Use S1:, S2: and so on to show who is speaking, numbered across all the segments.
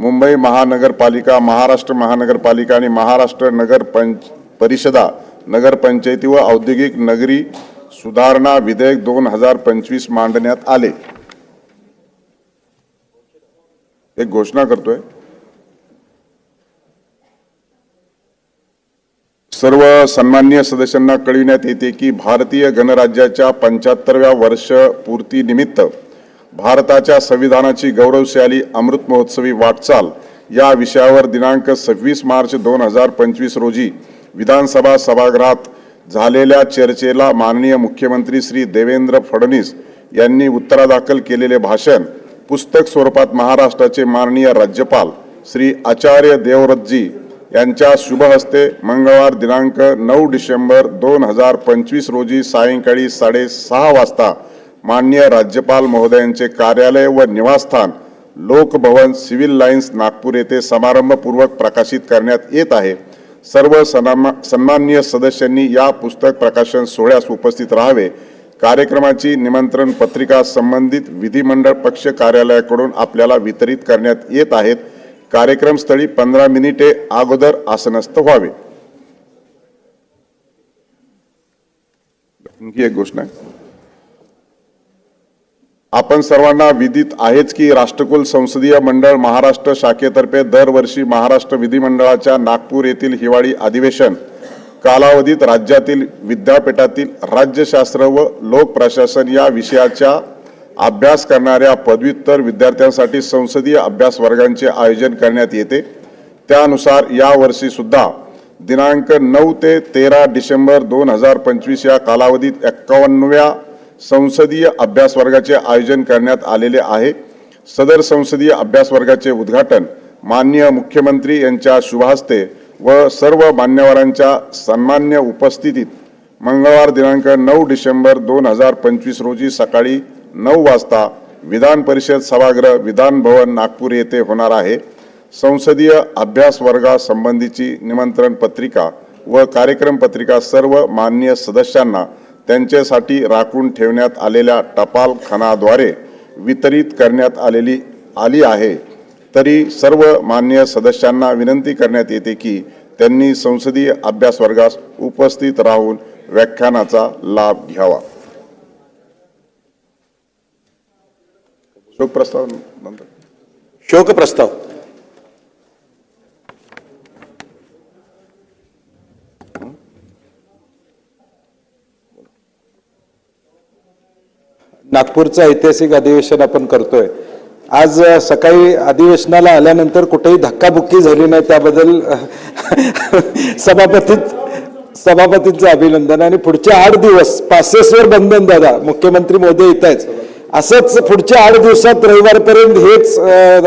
S1: मुंबई महानगरपालिका महाराष्ट्र महानगरपालिका आणि महाराष्ट्र नगर पंच परिषदा नगरपंचायती व औद्योगिक नगरी सुधारणा विधेयक दोन हजार पंचवीस मांडण्यात आले. एक घोषणा करतोय. सर्व सन्मान्य सदस्यांना कळविण्यात येते की भारतीय गणराज्याच्या पंच्याहत्तरव्या वर्षपूर्तीनिमित्त भारताच्या संविधानाची गौरवशाली अमृत महोत्सवी वाटचाल या विषयावर दिनांक सव्वीस मार्च दोन हजार पंचवीस रोजी विधानसभा सभागृहात झालेल्या चर्चेला माननीय मुख्यमंत्री श्री देवेंद्र फडणवीस यांनी उत्तरादाखल केलेले भाषण पुस्तक स्वरूपात महाराष्ट्राचे माननीय राज्यपाल श्री आचार्य देवव्रतजी यांच्या शुभ हस्ते मंगळवार दिनांक नऊ डिसेंबर दोन हजार पंचवीस रोजी सायंकाळी साडेसहा वाजता माननीय राज्यपाल महोदयांचे कार्यालय व निवासस्थान लोकभवन सिव्हिल लाईन्स नागपूर येथे समारंभपूर्वक प्रकाशित करण्यात येत आहे. सर्व सन्मा सन्माननीय सदस्यांनी या पुस्तक प्रकाशन सोहळ्यास उपस्थित राहावे. कार्यक्रमाची निमंत्रण पत्रिका संबंधित विधिमंडळ पक्ष कार्यालयाकडून आपल्याला वितरित करण्यात येत आहेत. कार्यक्रमस्थळी पंधरा मिनिटे अगोदर आसनस्थ व्हावे. आणखी एक घोषणा. आपण सर्वांना विदित आहेच की राष्ट्रकुल संसदीय मंडळ महाराष्ट्र शाखेतर्फे दरवर्षी महाराष्ट्र विधिमंडळाच्या नागपूर येथील हिवाळी अधिवेशन कालावधीत राज्यातील विद्यापीठातील राज्यशास्त्र व लोकप्रशासन या विषयाच्या अभ्यास करणाऱ्या पदव्युत्तर विद्यार्थ्यांसाठी संसदीय अभ्यास वर्गांचे आयोजन करण्यात येते. त्यानुसार यावर्षी सुद्धा दिनांक नऊ ते तेरा डिसेंबर दोन हजार पंचवीस या कालावधीत एक्कावन्नव्या संसदीय अभ्यास वर्गाचे आयोजन करण्यात आलेले आहे. सदर संसदीय अभ्यास वर्गाचे उद्घाटन माननीय मुख्यमंत्री यांच्या शुभहस्ते व सर्व मान्यवरांच्या सन्मान्य उपस्थितीत मंगळवार दिनांक नऊ डिसेंबर दोन हजार पंचवीस रोजी सकाळी नऊ वाजता विधान परिषद सभागृह विधान भवन नागपूर येथे होणार आहे. संसदीय अभ्यास वर्गासंबंधीची निमंत्रण पत्रिका व कार्यक्रम पत्रिका सर्व मान्य सदस्यांना त्यांच्यासाठी राखून ठेवण्यात आलेल्या टपाल खानाद्वारे वितरित करण्यात आलेली आली आहे. तरी सर्व मान्य सदस्यांना विनंती करण्यात येते की त्यांनी संसदीय अभ्यास वर्गास उपस्थित राहून व्याख्यानाचा लाभ घ्यावा. शोक प्रस्ताव
S2: शोक प्रस्ताव नागपूरचं ऐतिहासिक अधिवेशन आपण करतोय. आज सकाळी अधिवेशनाला आल्यानंतर कुठेही धक्काबुक्की झाली नाही त्याबद्दल सभापतीत सभापतींचं अभिनंदन आणि पुढचे आठ दिवस पासेसवर बंधन दादा मुख्यमंत्री मोदी येत आहेत. असंच पुढच्या आठ दिवसात रविवारपर्यंत हेच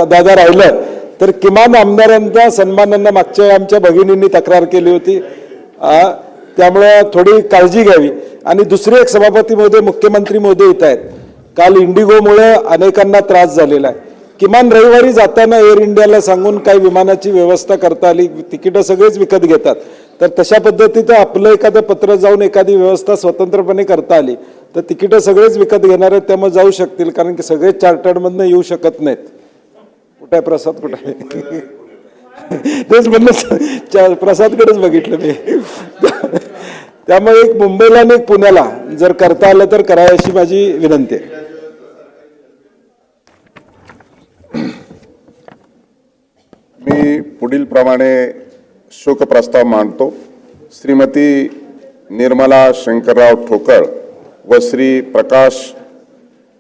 S2: दादा राहिलं. तर किमान आमदारांचा सन्मानांना मागच्या आमच्या भगिनींनी तक्रार केली होती. त्यामुळे थोडी काळजी घ्यावी. आणि दुसरी एक सभापती मोदी मुख्यमंत्री मोदी येत आहेत. काल इंडिगोमुळे अनेकांना त्रास झालेला आहे. किमान रविवारी जाताना एअर इंडियाला सांगून काही विमानाची व्यवस्था करता आली तिकीटं सगळेच विकत घेतात. तर तशा पद्धतीचं आपलं एखादं पत्र जाऊन एखादी व्यवस्था स्वतंत्रपणे करता आली तर तिकीटं सगळेच विकत घेणार आहेत त्यामुळे जाऊ शकतील कारण की सगळेच चार्टर्डमधनं येऊ शकत नाहीत. कुठे आहे प्रसाद? कुठे आहे? तेच म्हणलं प्रसादकडेच बघितलं मी. त्यामुळे एक मुंबईला आणि एक पुण्याला जर करता आलं तर करा अशी माझी विनंती आहे.
S1: मी पुढील प्रमाणे शोकप्रस्ताव मांडतो. श्रीमती निर्मला शंकरराव ठोकळ व श्री प्रकाश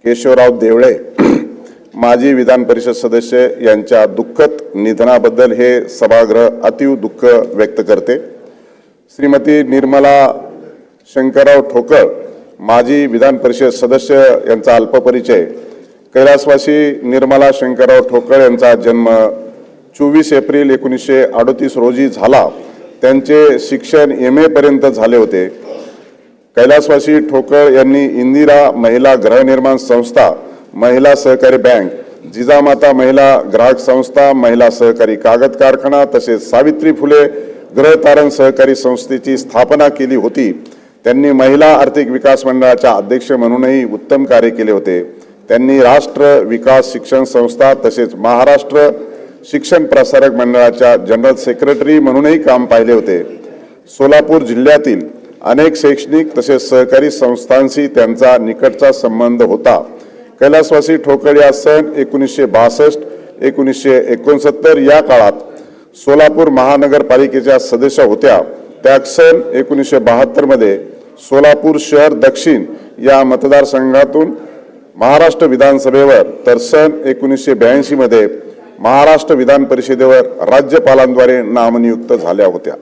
S1: केशवराव देवळे माजी विधान परिषद सदस्य यांच्या दुःखद निधनाबद्दल हे सभागृह अतीव दुःख व्यक्त करते. श्रीमती निर्मला शंकरराव ठोकर माजी विधान परिषद सदस्य यांचा अल्पपरिचय कैलासवासी निर्मला शंकरराव ठोकर यांचा जन्म चोवीस एप्रिल एकोणीसशे अडतीस रोजी झाला. त्यांचे शिक्षण एम एपर्यंत झाले होते. कैलासवासी ठोकर यांनी इंदिरा महिला गृहनिर्माण संस्था महिला सहकारी बँक जिजामाता महिला ग्राहक संस्था महिला सहकारी कागद कारखाना तसेच सावित्री फुले ग्रहतारण सहकारी संस्थेची स्थापना केली होती. त्यांनी महिला आर्थिक विकास मंडळाच्या अध्यक्ष म्हणूनही उत्तम कार्य केले होते. त्यांनी राष्ट्र विकास शिक्षण संस्था तसेच महाराष्ट्र शिक्षण प्रसारक मंडळाच्या जनरल सेक्रेटरी म्हणूनही काम पाहिले होते. सोलापूर जिल्ह्यातील अनेक शैक्षणिक तसेच सहकारी संस्थांशी त्यांचा निकटचा संबंध होता. कैलासवासी ठोकळ या सन एकोणीसशे बासष्ट एकोणीसशे एकोणसत्तर या काळात सोलापूर महानगरपालिकेच्या सदस्य होत्या. त्या सन एकोणीसशे बहात्तरमध्ये सोलापूर शहर दक्षिण या मतदारसंघातून महाराष्ट्र विधानसभेवर तर सन एकोणीसशे ब्याऐंशी मध्ये महाराष्ट्र विधान परिषदेवर राज्यपालांद्वारे नामनियुक्त झाल्या होत्या.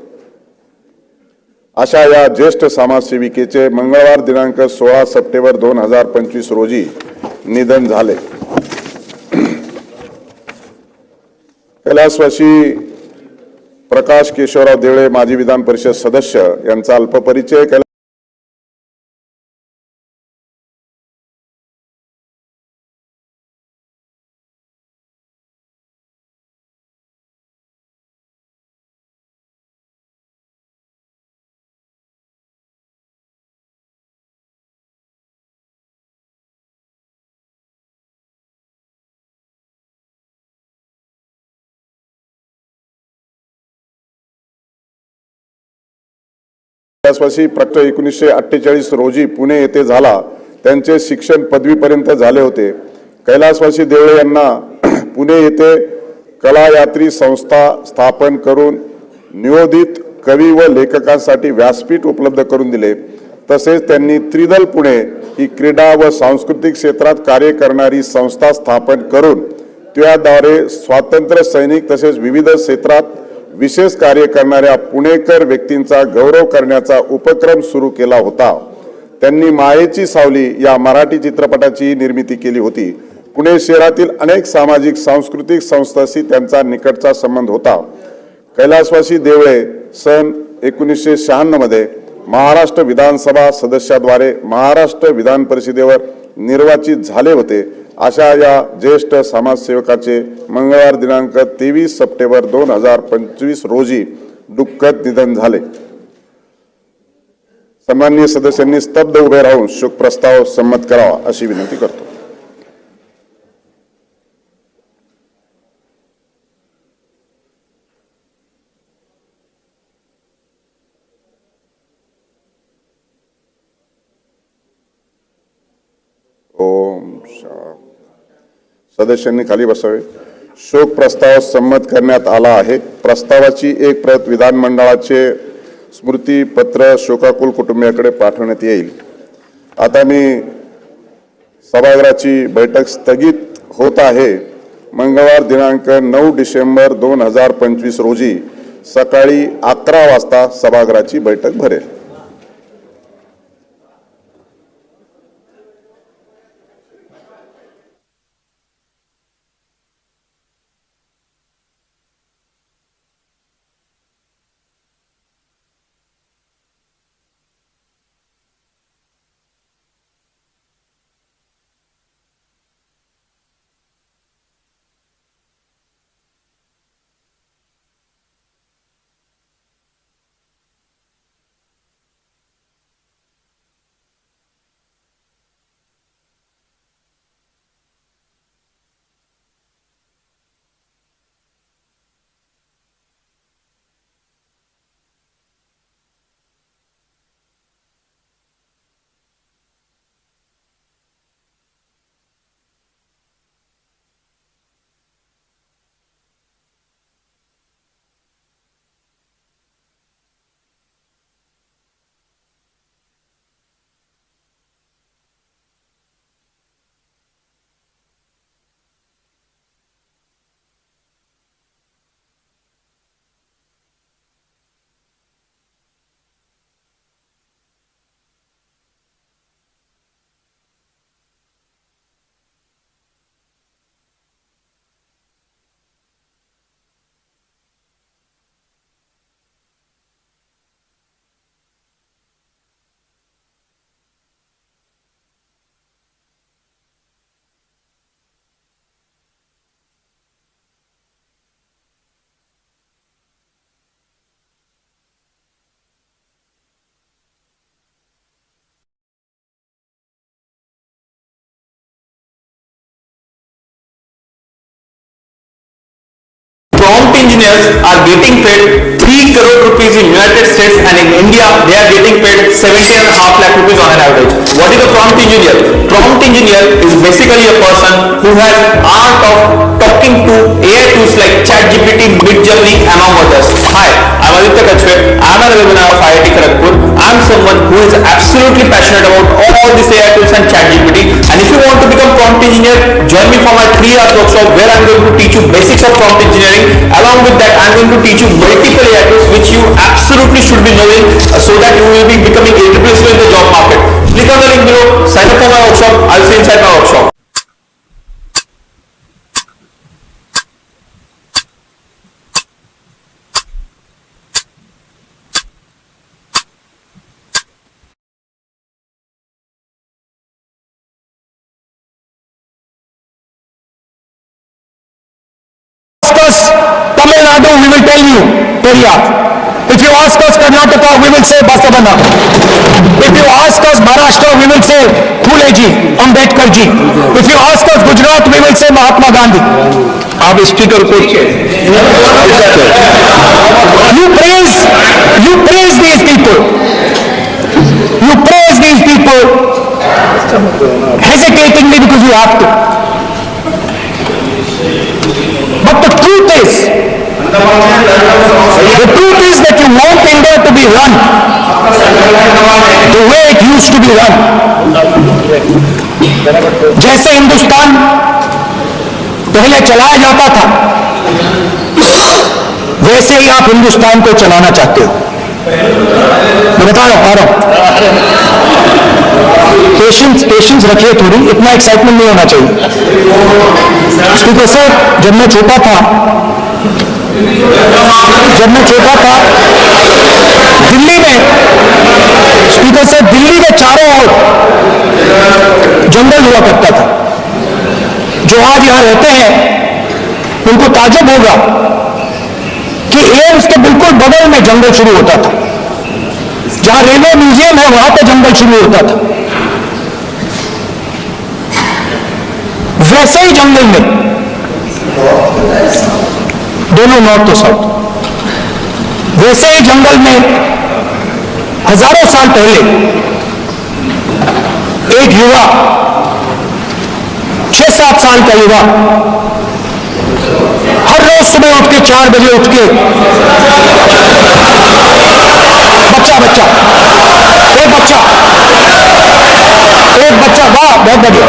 S1: अशा या ज्येष्ठ समाजसेविकेचे मंगळवार दिनांक सोळा सप्टेंबर दोन हजार पंचवीस रोजी निधन झाले. कैलासवासी प्रकाश केशवराव देवळे माजी विधान परिषद सदस्य यांचा अल्पपरिचय केला. त्याचपाशी प्रक्त एकोणीसशे अठ्ठेचाळीस रोजी पुणे येथे झाला. त्यांचे शिक्षण पदवीपर्यंत झाले होते. कैलासवासी देवळे यांना पुणे येथे कला यात्री संस्था स्थापन करून नियोजित कवी व लेखकांसाठी व्यासपीठ उपलब्ध करून दिले. तसेच त्यांनी त्रिदल पुणे ही क्रीडा व सांस्कृतिक क्षेत्रात कार्य करणारी संस्था स्थापन करून त्याद्वारे स्वातंत्र्य सैनिक तसेच विविध क्षेत्रात विशेष कार्य करणाऱ्या पुणेकर व्यक्तींचा गौरव करण्याचा उपक्रम सुरू केला होता. त्यांनी मायेची सावली या मराठी चित्रपटाची निर्मिती केली होती. पुणे शहरातील अनेक सामाजिक सांस्कृतिक संस्थांशी त्यांचा निकटचा संबंध होता. कैलासवासी देवळे सन एकोणीसशे शहाण्णवमध्ये महाराष्ट्र विधानसभा सदस्याद्वारे महाराष्ट्र विधान परिषदेवर निर्वाचित झाले होते. अशा या ज्येष्ठ समाजसेवकाचे मंगळवार दिनांक तेवीस सप्टेंबर दोन हजार पंचवीस रोजी दुःखद निधन झाले. सन्माननीय सदस्यांनी स्तब्ध उभे राहून शोक प्रस्ताव संमत करावा अशी विनंती करतो. सदस्यांनी खाली बसावे. शोक प्रस्ताव संमत करण्यात आला आहे. प्रस्तावाची एक प्रत विधानमंडळाचे स्मृतीपत्र शोकाकुल कुटुंबियाकडे पाठवण्यात येईल. आता मी सभागृहाची बैठक स्थगित होत आहे. मंगळवार दिनांक नऊ डिसेंबर दोन हजार पंचवीस रोजी सकाळी अकरा वाजता सभागृहाची बैठक भरेल.
S3: Prompt engineers are getting paid 3 crore rupees in United States and in India they are getting paid 70 and a half lakh rupees on an average. What is a prompt engineer? Prompt engineer is basically a person who has art of talking to AI tools like ChatGPT, Midjourney among others. Hi, I'm Aditya Kachwe. I'm an alumni of IIT Kharagpur. I'm someone who is absolutely passionate about all these AI tools and ChatGPT. And if you want to become prompt engineer, join me for my three hours workshop where I'm going to teach you basics of prompt engineering. Along with that, I'm going to teach you multiple AI tools which you absolutely should be knowing uh, so that you will be becoming irreplaceable in the job market. Click on the link below, sign up for my workshop. I'll see you inside my workshop.
S4: Periyar. If you ask us Karnataka, we will say Basavana. If you ask us Maharashtra, we will say Phuleji, Ambedkarji. If you ask us Gujarat, we will say Mahatma Gandhi. आप speaker को You praise, you praise these people. You praise these people hesitatingly because you have to. But the truth is, the truth is that you want India to be run the way it used to be run. जैसे हिंदुस्तान पहले चलाया जाता था, वैसे ही आप हिंदुस्तान को चलाना चाहते हो। मैं बता रहा हूँ, आ रहा हूँ। पेशेंस पेशेंस रखिए थोड़ी, इतना एक्साइटमेंट नहीं होना चाहिए। क्योंकि सर जब मैं छोटा था जब मैं छोटा था, दिल्ली में, स्पीकर से दिल्ली में चारों ओर जंगल हुआ करता था। जो आज यहाँ रहते हैं, उनको ताजुब होगा कि एम्स के बिल्कुल बगल में जंगल शुरू होता था। जहाँ रेलवे म्यूज़ियम है, वहाँ पर जंगल शुरू होता था। वैसे ही जंगल में। दोनों नॉर्थ और साउथ वैसे ही जंगल में हज़ारों साल पहले एक युवा छह सात साल का युवा, हर रोज सुबह उठ के चार बजे उठ के बच्चा बच्चा, एक बच्चा एक बच्चा, वाह, बहुत बढ़िया।